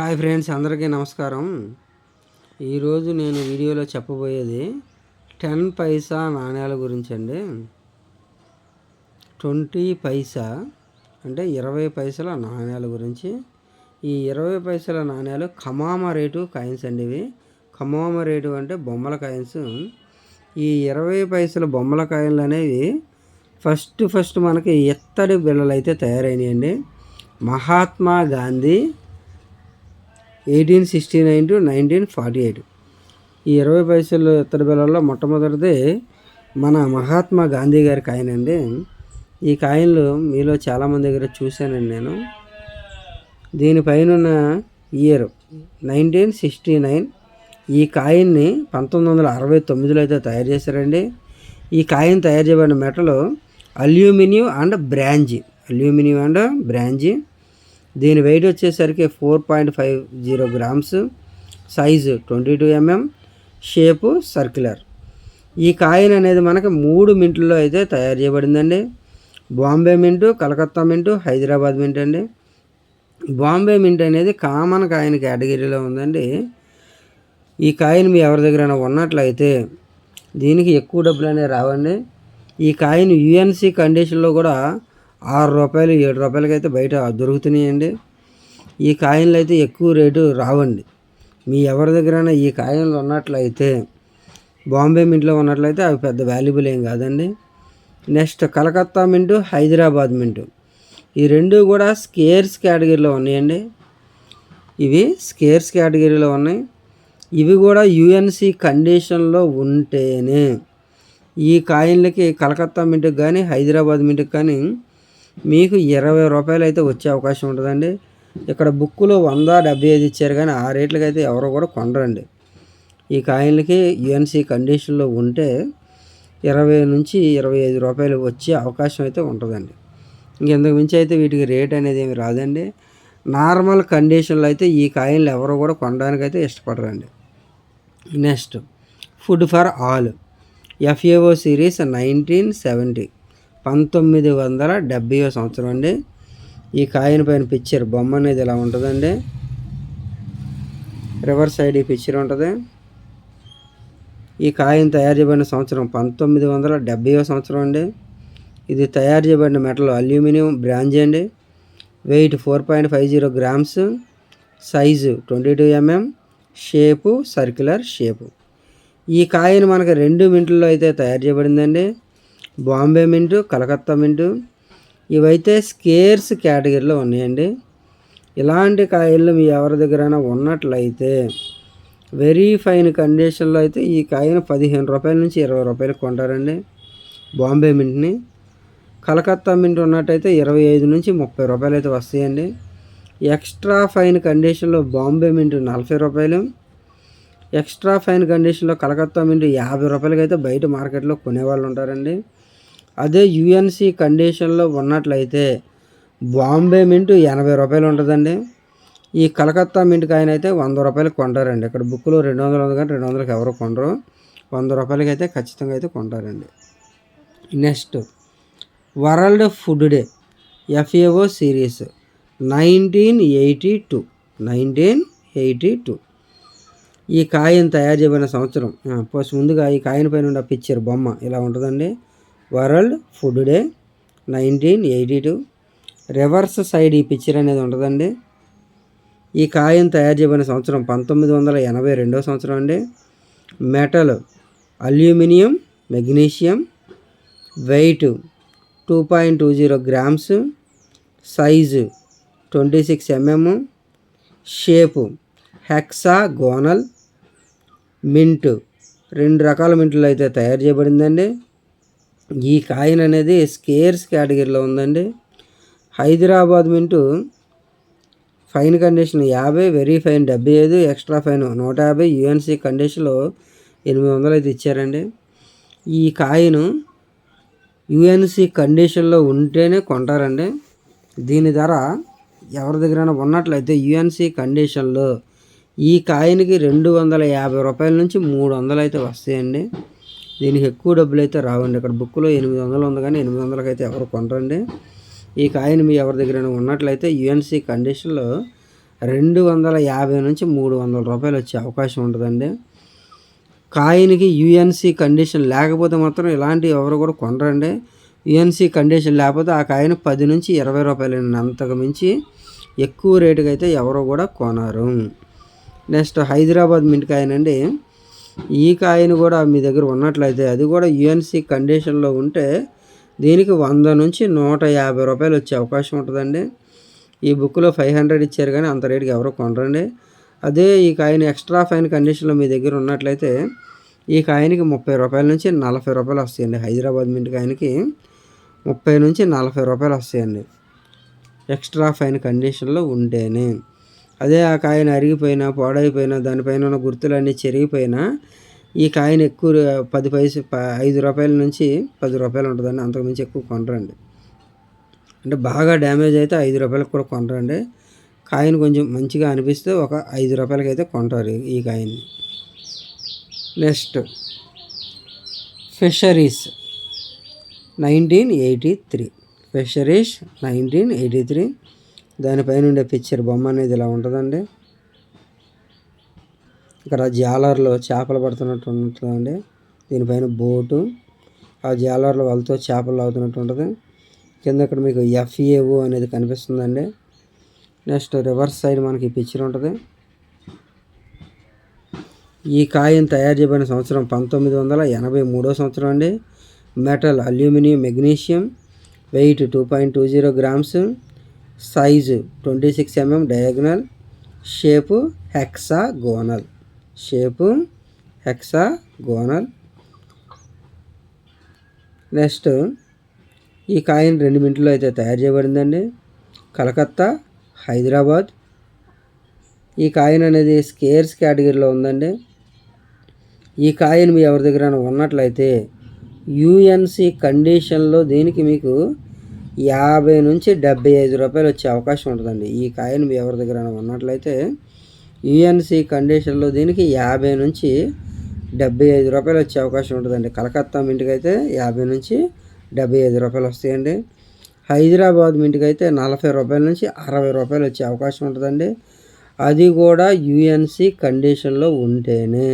Hi friends అందరికీ నమస్కారం. ఈరోజు నేను వీడియోలో చెప్పబోయేది టెన్ పైసా నాణ్యాల గురించి అండి ట్వంటీ పైసా అంటే ఇరవై పైసల నాణ్యాల గురించి. ఈ ఇరవై పైసల నాణ్యాలు ఖమామ రేటు కాయిన్స్ అండి ఇవి. ఖమామ రేటు అంటే బొమ్మల కాయిన్స్. ఈ ఇరవై పైసల బొమ్మల కాయిన్లు అనేవి ఫస్ట్ ఫస్ట్ మనకి ఎత్తడి బిళ్ళలు అయితే తయారైనాయండి. Mahatma Gandhi eighteen sixty nine to nineteen forty eight. ఈ ఇరవై పైసలు ఇత్తడి బిళ్ళల్లో మొట్టమొదటిది మన మహాత్మా గాంధీ గారి కాయిన్ అండి ఈ కాయిన్లు మీలో చాలామంది దగ్గర చూశానండి నేను. దీనిపైన ఉన్న ఇయర్ నైన్టీన్ సిక్స్టీ నైన్ ఈ కాయిన్ని పంతొమ్మిది వందల అరవై తొమ్మిదిలో అయితే తయారు చేశారండి. ఈ కాయిన్ తయారు చేయబడిన metal aluminium and bronze. Aluminium and bronze. దీని వెయిట్ వచ్చేసరికి four point five zero grams size twenty two MM shape circular ఈ కాయిన్ అనేది మనకి మూడు మింట్లలో అయితే తయారు చేయబడిందండి. Bombay mint Calcutta mint Hyderabad mint అండి. బాంబే మింట్ అనేది కామన్ కాయిన్ కేటగిరీలో ఉందండి. ఈ కాయిన్ మీ ఎవరి దగ్గరైనా ఉన్నట్లయితే దీనికి ఎక్కువ డబ్బులు అనేవి రావండి. ఈ కాయిన్ యుఎన్సి కండిషన్లో కూడా ఆరు రూపాయలు ఏడు రూపాయలకి అయితే బయట దొరుకుతున్నాయండి. ఈ కాయిన్లు అయితే ఎక్కువ రేటు రావండి. మీ ఎవరి దగ్గరైనా ఈ కాయిన్లు ఉన్నట్లయితే బాంబే మింట్లో ఉన్నట్లయితే అవి పెద్ద వాల్యుబుల్ ఏం కాదండి. Next Calcutta mint Hyderabad mint. ఈ రెండు కూడా స్కేర్స్ కేటగిరీలో ఉన్నాయండి. ఇవి స్కేర్స్ కేటగిరీలో ఉన్నాయి. ఇవి కూడా యుఎన్సి కండిషన్లో ఉంటేనే ఈ కాయిన్లకి కలకత్తా మింటుకు కానీ హైదరాబాద్ మింటుకు కానీ మీకు ఇరవై రూపాయలు అయితే వచ్చే అవకాశం ఉంటుందండి. ఇక్కడ బుక్కులో వంద డెబ్బై ఐదు ఇచ్చారు కానీ ఆ రేట్లకి అయితే ఎవరు కూడా కొనరండి. ఈ కాయిన్లకి యుఎన్సి కండిషన్లో ఉంటే ఇరవై నుంచి ఇరవై ఐదు రూపాయలు వచ్చే అవకాశం అయితే ఉంటుందండి. ఇంకెందుకు మించి అయితే వీటికి రేట్ అనేది ఏమి రాదండి. నార్మల్ కండిషన్లో అయితే ఈ కాయిన్లు ఎవరు కూడా కొనడానికి అయితే ఇష్టపడరండి. Next food for all FAO series nineteen seventy. పంతొమ్మిది వందల డెబ్బై సంవత్సరం అండి. ఈ కాయిన్ పైన పిక్చర్ బొమ్మ అనేది ఇలా ఉంటుందండి? రివర్స్ సైడ్ ఈ పిక్చర్ ఉంటుంది. ఈ కాయిన్ తయారు చేయబడిన సంవత్సరం పంతొమ్మిది వందల డెబ్భైవ సంవత్సరం అండి. ఇది తయారు చేయబడిన మెటల్ అల్యూమినియం బ్రాంజ్ అండి. Weight four point five zero grams size twenty two MM shape circular shape ఈ కాయిన్ మనకు రెండు మినిట్లలో అయితే తయారు చేయబడిందండి. బాంబే మింటు కలకత్తా మింటు ఇవైతే స్కేర్స్ కేటగిరీలో ఉన్నాయండి. ఇలాంటి కాయలు మీ ఎవరి దగ్గరైనా ఉన్నట్లయితే వెరీ ఫైన్ కండిషన్లో అయితే ఈ కాయను పదిహేను రూపాయల నుంచి ఇరవై రూపాయలు కొంటారండి బాంబే మింట్ని. కలకత్తా మింట్ ఉన్నట్టయితే ఇరవై ఐదు నుంచి ముప్పై రూపాయలు అయితే వస్తాయండి. ఎక్స్ట్రా ఫైన్ కండిషన్లో బాంబే మింట్ నలభై రూపాయలు. ఎక్స్ట్రా ఫైన్ కండిషన్లో కలకత్తా మింట్ యాభై రూపాయలకి అయితే బయట మార్కెట్లో కొనేవాళ్ళు ఉంటారండి. అదే యుఎన్సి కండిషన్లో ఉన్నట్లయితే బాంబే మింట్ ఎనభై రూపాయలు ఉంటుందండి. ఈ కలకత్తా మింట్ కాయన అయితే వంద రూపాయలు కొంటారండి. ఇక్కడ బుక్లో రెండు వందలు ఉంది కానీ రెండు వందలకి ఎవరు కొనరు వంద రూపాయలకి అయితే ఖచ్చితంగా అయితే కొంటారండి. Next world food day FAO series nineteen eighty two nineteen eighty two ఈ కాయను తయారు చేయబడిన సంవత్సరం. ఫస్ట్ ముందుగా ఈ కాయన పైన ఉన్న పిక్చర్ బొమ్మ ఇలా ఉంటుందండి. World food day nineteen eighty two. Reverse side ఈ పిక్చర్ అనేది ఉంటుందండి ఈ కాయం తయారు చేయబడిన సంవత్సరం పంతొమ్మిది వందల ఎనభై రెండో సంవత్సరం అండి. Metal aluminium magnesium weight two point two zero grams size twenty six MM shape hexagonal mint రెండు రకాల మింట్లు అయితే తయారు చేయబడిందండి. ఈ కాయిన్ అనేది స్కేర్స్ కేటగిరీలో ఉందండి. హైదరాబాద్ మింటు ఫైన్ కండిషన్ యాభై వెరీ ఫైన్ డెబ్బై ఐదు ఎక్స్ట్రా ఫైన్ నూట యాభై యుఎన్సీ కండిషన్లో ఎనిమిది వందలు అయితే ఇచ్చారండి. ఈ కాయిన్ యుఎన్సీ కండిషన్లో ఉంటేనే కొంటారండి. దీని ధర ఎవరి దగ్గరైనా ఉన్నట్లయితే యుఎన్సీ కండిషన్లో ఈ కాయిన్కి రెండు వందల యాభై రూపాయల నుంచి మూడు వందలు అయితే వస్తాయండి. దీనికి ఎక్కువ డబ్బులు అయితే రావండి. ఇక్కడ బుక్లో ఎనిమిది వందలు ఉంది కానీ ఎనిమిది వందలకి అయితే ఎవరు కొనరండి. ఈ కాయిన్ మీ ఎవరి దగ్గర ఉన్నట్లయితే యుఎన్సి కండిషన్లో రెండు వందల యాభై నుంచి మూడు వందల రూపాయలు వచ్చే అవకాశం ఉంటుందండి. కాయిన్కి యుఎన్సి కండిషన్ లేకపోతే మాత్రం ఇలాంటి ఎవరు కూడా కొనరండి. యుఎన్సి కండిషన్ లేకపోతే ఆ కాయిన్ పది నుంచి ఇరవై రూపాయలు అంతకు మించి ఎక్కువ రేటుకి అయితే ఎవరు కూడా కొనరు. నెక్స్ట్ హైదరాబాద్ మింట్ కాయిన్ అండి. ఈ కాయిన్ కూడా మీ దగ్గర ఉన్నట్లయితే అది కూడా యుఎన్సి కండిషన్లో ఉంటే దీనికి వంద నుంచి నూట యాభై రూపాయలు వచ్చే అవకాశం ఉంటుందండి. ఈ బుక్లో ఫైవ్ హండ్రెడ్ ఇచ్చారు కానీ అంత రేటుకి ఎవరు కొనరండి. అదే ఈ కాయిన్ ఎక్స్ట్రా ఫైన్ కండిషన్లో మీ దగ్గర ఉన్నట్లయితే ఈ కాయిన్కి ముప్పై రూపాయల నుంచి నలభై రూపాయలు వస్తాయండి. హైదరాబాద్ మింట్ కాయిన్కి ముప్పై నుంచి నలభై రూపాయలు వస్తాయండి. ఎక్స్ట్రా ఫైన్ కండిషన్లో ఉంటేనే. అదే ఆ కాయను అరిగిపోయినా పాడైపోయినా దానిపైన ఉన్న గుర్తులన్నీ చెరిగిపోయినా ఈ కాయను ఎక్కువ పది పైసలు ఐదు రూపాయల నుంచి పది రూపాయలు ఉంటుందండి. అంతకుమించి ఎక్కువ కొనరండి. అంటే బాగా డ్యామేజ్ అయితే ఐదు రూపాయలకు కూడా కొనరండి. కాయను కొంచెం మంచిగా అనిపిస్తే ఒక ఐదు రూపాయలకి అయితే కొంటారు ఈ కాయని. Next fisheries nineteen eighty three. Fisheries nineteen eighty three. దానిపైన ఉండే పిక్చర్ బొమ్మ అనేది ఇలా ఉంటుందండి. ఇక్కడ జాలర్లో చేపలు పడుతున్నట్టు ఉంటుందండి. దీనిపైన బోటు ఆ జాలర్లు వాళ్ళతో చేపలు అవుతున్నట్టు ఉంటుంది. కింద ఇక్కడ మీకు ఎఫ్ఏఓ అనేది కనిపిస్తుందండి. నెక్స్ట్ రివర్స్ సైడ్ మనకి పిక్చర్ ఉంటుంది. ఈ కాయిన్ తయారు చేయబడిన సంవత్సరం పంతొమ్మిది వందల ఎనభై మూడో సంవత్సరం అండి. Metal aluminium magnesium weight two point two zero grams size twenty six MM diagonal shape hexagonal shape hexagonal next ఈ కాయిన్ రెండు మింట్లో అయితే తయారు చేయబడిందండి. కలకత్తా హైదరాబాద్. ఈ కాయిన్ అనేది స్కేర్స్ కేటగిరీలో ఉందండి. ఈ కాయిన్ మీ ఎవరి దగ్గర ఉన్నట్లయితే యుఎన్సి కండిషన్లో దీనికి మీకు యాభై నుంచి డెబ్బై ఐదు రూపాయలు వచ్చే అవకాశం ఉంటుందండి. ఈ కాయిన్ మీ ఎవరి దగ్గర ఉన్నట్లయితే యుఎన్సి కండిషన్లో దీనికి యాభై నుంచి డెబ్బై ఐదు రూపాయలు వచ్చే అవకాశం ఉంటుందండి. కలకత్తా మింటికి అయితే యాభై నుంచి డెబ్బై ఐదు రూపాయలు వస్తాయండి. హైదరాబాద్ మింటికి అయితే నలభై రూపాయల నుంచి అరవై రూపాయలు వచ్చే అవకాశం ఉంటుందండి. అది కూడా యుఎన్సి కండిషన్లో ఉంటేనే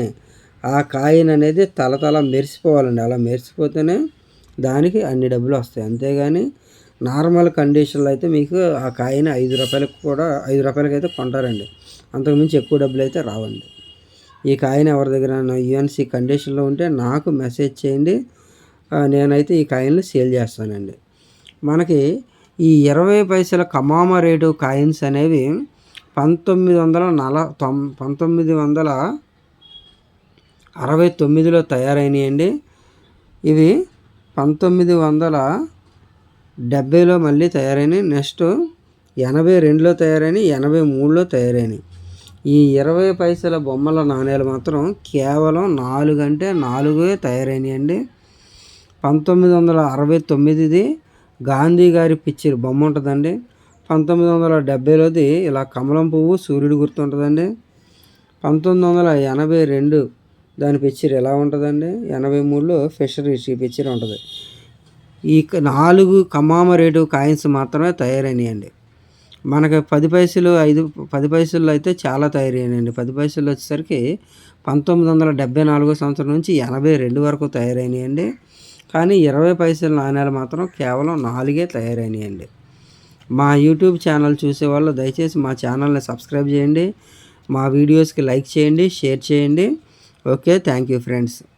ఆ కాయిన్ అనేది తలతల మెరిసిపోవాలండి. అలా మెరిసిపోతేనే దానికి అన్ని డబ్బులు వస్తాయి. అంతేగాని నార్మల్ కండిషన్లో అయితే మీకు ఆ కాయిన్ ఐదు రూపాయలకు కూడా ఐదు రూపాయలకైతే కొంటారండి. అంతకుమించి ఎక్కువ డబ్బులు అయితే రావండి. ఈ కాయిన్ ఎవరి దగ్గర యూఎన్సీ కండిషన్లో ఉంటే నాకు మెసేజ్ చేయండి. నేనైతే ఈ కాయిన్లు సేల్ చేస్తానండి. మనకి ఈ ఇరవై పైసల కమామ రేటు కాయిన్స్ అనేవి పంతొమ్మిది వందల నల తొం పంతొమ్మిది వందల అరవై తొమ్మిదిలో తయారైనాయండి. ఇవి పంతొమ్మిది వందల డెబ్బైలో మళ్ళీ తయారైనవి నెక్స్ట్ ఎనభై రెండులో తయారైనవి ఎనభై మూడులో తయారైనవి ఈ ఇరవై పైసల బొమ్మల నాణ్యాలు మాత్రం కేవలం నాలుగు అంటే నాలుగే తయారైనాయండి పంతొమ్మిది వందల అరవై తొమ్మిదిది గాంధీ గారి పిక్చర్ బొమ్మ ఉంటుందండి. పంతొమ్మిది వందల డెబ్బైలోది ఇలా కమలం పువ్వు సూర్యుడు గుర్తుంటుందండి పంతొమ్మిది వందల ఎనభై రెండు దాని పిక్చర్ ఎలా ఉంటుందండి? ఎనభై మూడులో ఫిషరీస్ ఈ పిక్చర్ ఉంటుంది. ఈ నాలుగు కమామరేటివ్ రేటు కాయిన్స్ మాత్రమే తయారైనాయండి. మనకి పది పైసలు ఐదు పది పైసల్లో అయితే చాలా తయారైనాయండి. పది పైసలు వచ్చేసరికి పంతొమ్మిది వందల డెబ్బై నాలుగో సంవత్సరం నుంచి ఎనభై రెండు వరకు తయారైనాయండి. కానీ ఇరవై పైసల నాణ్యాలు మాత్రం కేవలం నాలుగే తయారైనాయండి. మా యూట్యూబ్ ఛానల్ చూసే వాళ్ళు దయచేసి మా ఛానల్ని సబ్స్క్రైబ్ చేయండి. మా వీడియోస్కి లైక్ చేయండి షేర్ చేయండి. Okay thank you friends.